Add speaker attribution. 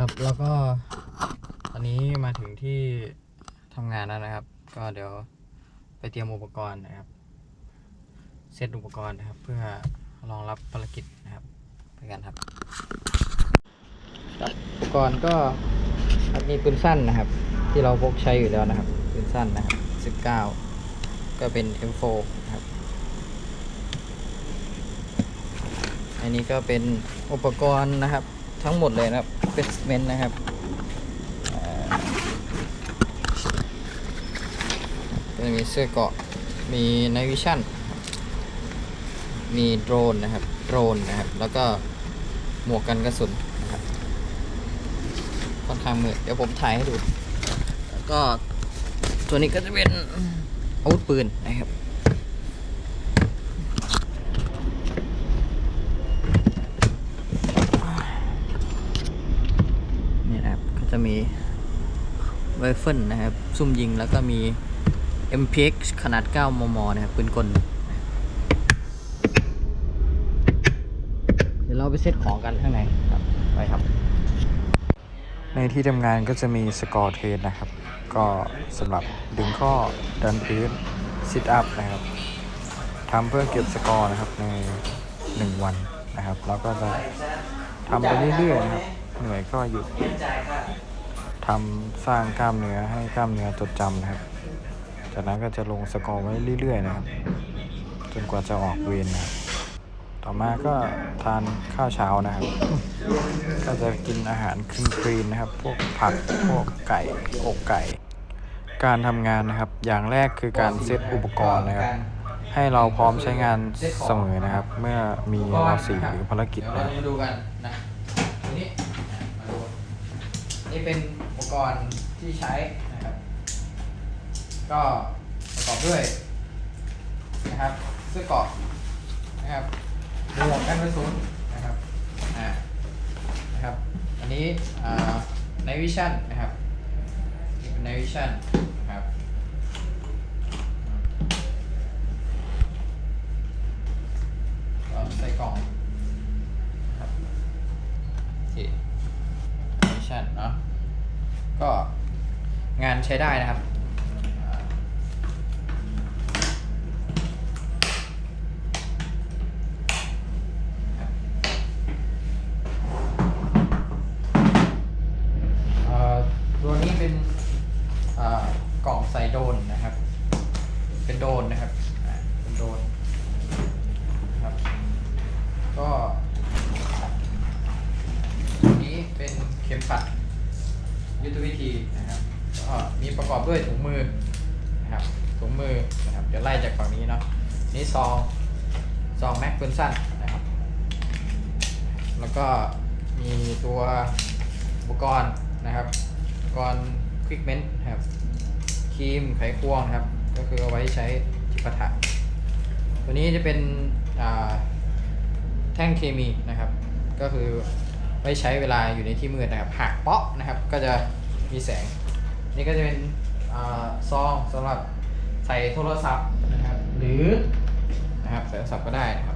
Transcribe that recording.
Speaker 1: ครับแล้วก็ตอนนี้มาถึงที่ทำงานแล้วนะครับ ก็เดี๋ยวไปเตรียมอุปกรณ์นะครับเซตอุปกรณ์นะครับ เพื่อรองรับภารกิจนะครับไปกันครับอุปกรณ์ก็มีปืนสั้นนะครับ ที่เราพกใช้อยู่แล้วนะครับปืนสั้นนะครับ 19 ก็เป็น M4 นะครับอันนี้ก็เป็นอุปกรณ์นะครับทั้งหมดเลยนะครับ เป็นเมนนะครับก็จะมีเสื้อเกราะ มีไนวิชั่น มีโดรนนะครับ โดรนนะครับ แล้วก็หมวกกันกระสุนนะครับ ค่อนข้างมืด เดี๋ยวผมถ่ายให้ดู แล้วก็ตัวนี้ก็จะเป็นอาวุธปืนนะครับ นี่นะครับก็ จะมีไรเฟิลนะครับ ซุ่มยิงแล้วก็มี MPX ขนาด 9 มม นะครับปืนกล เดี๋ยวเราไปเซตของกันข้างในครับ ไปครับ
Speaker 2: ในที่ทำงานก็จะมีสกอร์เทนนะครับ ก็สำหรับดึงข้อดันพื้นซิทอัพนะครับทำเพื่อเก็บสกอร์นะครับใน 1 วันนะครับ แล้วก็จะทำไปเรื่อยๆนะครับ เหนื่อยก็หยุด ทำสร้างกล้ามเนื้อให้กล้ามเนื้อจดจำนะครับ จากนั้นก็จะลงสกอร์ไว้เรื่อยๆนะครับ จนกว่าจะออกเวรนะครับต่อมาก็ทานข้าวเช้านะครับ ก็จะกินอาหารคลีนคลีนนะครับ พวกผักพวกไก่อกไก่ การทำงานนะครับ อย่างแรกคือการเซตอุปกรณ์นะครับ ให้เราพร้อมใช้งานเสมอนะครับ เมื่อมีรอสีหรือภารกิจ
Speaker 1: เรา
Speaker 2: นะครับ
Speaker 1: จะดูกันนะ นี่เป็นอุปกรณ์ที่ใช้นะครับ ก็ประกอบด้วยนะครับเสื้อเกราะนะครับหมวกกันกระสุนนะครับอ่านะครับอันนี้อ่าในวิชั่นนะครับนี่เป็นในวิชั่นนะครับก็ใส่กล่องนะครับโอเควิชั่นเนาะ ก็งานใช้ได้นะครับอ่าตัวนี้เป็นอ่อกล่องใส่โดนนะครับ เป็นโดนนะครับอ่าเป็นโดนนะครับ ก็ตัวนี้เป็นเข็มขัด ยุทธวิธีนะครับก็มีประกอบด้วยถุงมือนะครับถุงมือนะครับเดี๋ยวไล่จากฝั่งนี้เนาะนี่ซองซองแม็กปืนสั้นนะครับ แล้วก็มีตัวอุปกรณ์นะครับอุปกรณ์ควิกเมนต์ครับครีมไขควงนะครับ ก็คือเอาไว้ใช้ที่ปะทะตัวนี้จะเป็นแท่งเคมีนะครับ ก็คือ ไว้ใช้เวลาอยู่ในที่มืดนะครับหากเปาะนะครับก็จะมีแสง นี่ก็จะเป็นอซองสำหรับใส่โทรศัพท์นะครับหรือนะครับใส่โทรศัพท์ก็ได้นะครับ